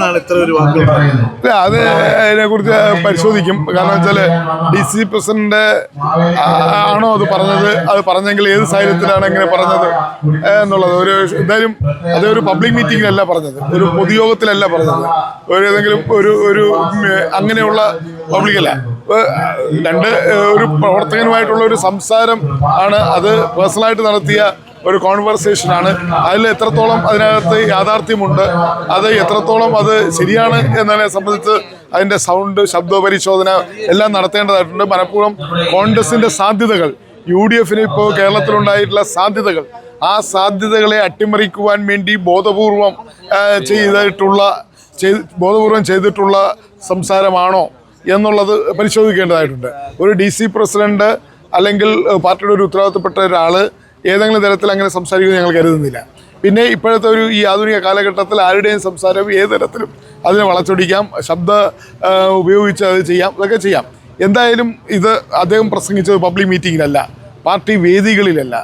എന്തുകൊണ്ടാണ് ഇത്ര ഒരു വാക്കുകൾ ഇല്ല, അത് അതിനെ കുറിച്ച് പരിശോധിക്കും. കാരണം വെച്ചാൽ ഡി സി പ്രസിഡന്റ് ആണോ അത് പറഞ്ഞത്? അത് പറഞ്ഞെങ്കിൽ ഏത് സാഹചര്യത്തിലാണ് ഇങ്ങനെ പറഞ്ഞത് എന്നുള്ളത്? ഒരു എന്തായാലും അത് ഒരു പബ്ലിക് മീറ്റിംഗിലല്ല പറഞ്ഞത്. ഒരു പൊതുയോഗത്തിലല്ല പറഞ്ഞത്. ഒരു ഏതെങ്കിലും ഒരു ഒരു അങ്ങനെയുള്ള പബ്ലിക്കല്ല രണ്ട് ഒരു പ്രവർത്തകനുമായിട്ടുള്ള ഒരു സംസാരം ആണ് അത് പേഴ്സണലായിട്ട് നടത്തിയ ഒരു കോൺവെർസേഷൻ ആണ്. അതിൽ എത്രത്തോളം അതിനകത്ത് യാഥാർത്ഥ്യമുണ്ട് അത് എത്രത്തോളം അത് ശരിയാണ് എന്നതിനെ സംബന്ധിച്ച് അതിന്റെ സൗണ്ട് ശബ്ദ പരിശോധന എല്ലാം നടത്തേണ്ടതായിട്ടുണ്ട്. മനഃപൂർവം കോൺഗ്രസിന്റെ സാധ്യതകൾ യു ഡി എഫിന് ഇപ്പോൾ കേരളത്തിലുണ്ടായിട്ടുള്ള സാധ്യതകൾ ആ സാധ്യതകളെ അട്ടിമറിക്കുവാൻ വേണ്ടി ബോധപൂർവം ചെയ്തിട്ടുള്ള ചെയ്ത് ബോധപൂർവം ചെയ്തിട്ടുള്ള സംസാരമാണോ എന്നുള്ളത് പരിശോധിക്കേണ്ടതായിട്ടുണ്ട്. ഒരു ഡി സി പ്രസിഡന്റ് അല്ലെങ്കിൽ പാർട്ടിയുടെ ഒരു ഉത്തരവാദിത്തപ്പെട്ട ഒരാൾ ഏതെങ്കിലും തരത്തിൽ അങ്ങനെ സംസാരിക്കുമെന്ന് ഞങ്ങൾ കരുതുന്നില്ല. പിന്നെ ഇപ്പോഴത്തെ ഒരു ഈ ആധുനിക കാലഘട്ടത്തിൽ ആരുടെയും സംസാരം ഏത് തരത്തിലും അതിനെ വളച്ചൊടിക്കാം ശബ്ദ ഉപയോഗിച്ച് അത് ചെയ്യാം അതൊക്കെ ചെയ്യാം. എന്തായാലും ഇത് അദ്ദേഹം പ്രസംഗിച്ചത് പബ്ലിക് മീറ്റിങ്ങിലല്ല പാർട്ടി വേദികളിലല്ല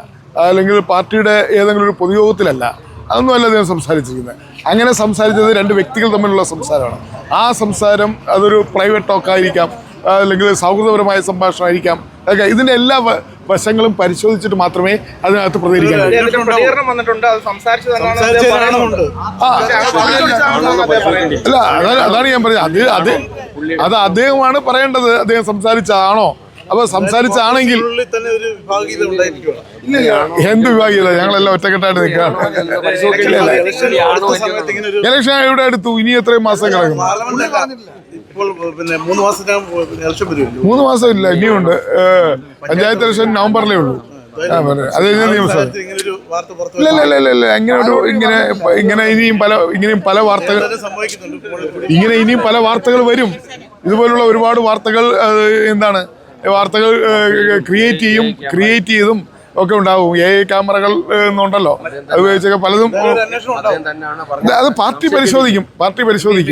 അല്ലെങ്കിൽ പാർട്ടിയുടെ ഏതെങ്കിലും ഒരു പൊതുയോഗത്തിലല്ല. അതൊന്നുമല്ല അദ്ദേഹം സംസാരിച്ചിരിക്കുന്നത്. അങ്ങനെ സംസാരിച്ചത് രണ്ട് വ്യക്തികൾ തമ്മിലുള്ള സംസാരമാണ്. ആ സംസാരം അതൊരു പ്രൈവറ്റ് ടോക്കായിരിക്കാം അല്ലെങ്കിൽ സൗഹൃദപരമായ സംഭാഷണമായിരിക്കാം അതൊക്കെ ഇതിന്റെ എല്ലാ വശങ്ങളും പരിശോധിച്ചിട്ട് മാത്രമേ അതിനകത്ത് പ്രതികരിക്കാൻ. അല്ല അതാണ് അതാണ് ഞാൻ പറഞ്ഞത്. അത് അത് അത് അദ്ദേഹമാണ് പറയേണ്ടത്. അദ്ദേഹം സംസാരിച്ചതാണോ? അപ്പൊ സംസാരിച്ചാണെങ്കിൽ തന്നെ ഒരു വിഭാഗീയത ഉണ്ടായിരിക്കുകയാണ് എന്ത് വിഭാഗീയത? ഞങ്ങളെല്ലാം ഒറ്റക്കെട്ടായിട്ട് നിൽക്കുകയാണ്. ഇലക്ഷൻ ഇവിടെ അടുത്തു. ഇനി എത്രയും മാസം പിന്നെ മൂന്ന് മാസം ഇല്ല ഇനിയുണ്ട്. പഞ്ചായത്ത് ഇലക്ഷൻ നവംബറിലേ ഉള്ളൂ. അത് കഴിഞ്ഞ നിയമസഭ. ഇങ്ങനെ ഒരു വാർത്ത പുറത്തു ഇല്ല ഇല്ല ഇല്ല ഇല്ല ഇല്ല. ഇങ്ങനെ ഒരു ഇങ്ങനെ ഇങ്ങനെ ഇനിയും പല ഇങ്ങനെയും പല വാർത്തകൾ ഇങ്ങനെ ഇനിയും പല വാർത്തകൾ വരും. ഇതുപോലുള്ള ഒരുപാട് വാർത്തകൾ എന്താണ്? വാർത്തകൾ ക്രിയേറ്റ് ചെയ്യും ക്രിയേറ്റ് ചെയ്തും ഒക്കെ ഉണ്ടാവും. എ ഐ ക്യാമറകൾ എന്നുണ്ടല്ലോ. അത് ഉപയോഗിച്ചൊക്കെ പലതും അത് പാർട്ടി പരിശോധിക്കും. പാർട്ടി പരിശോധിക്കും.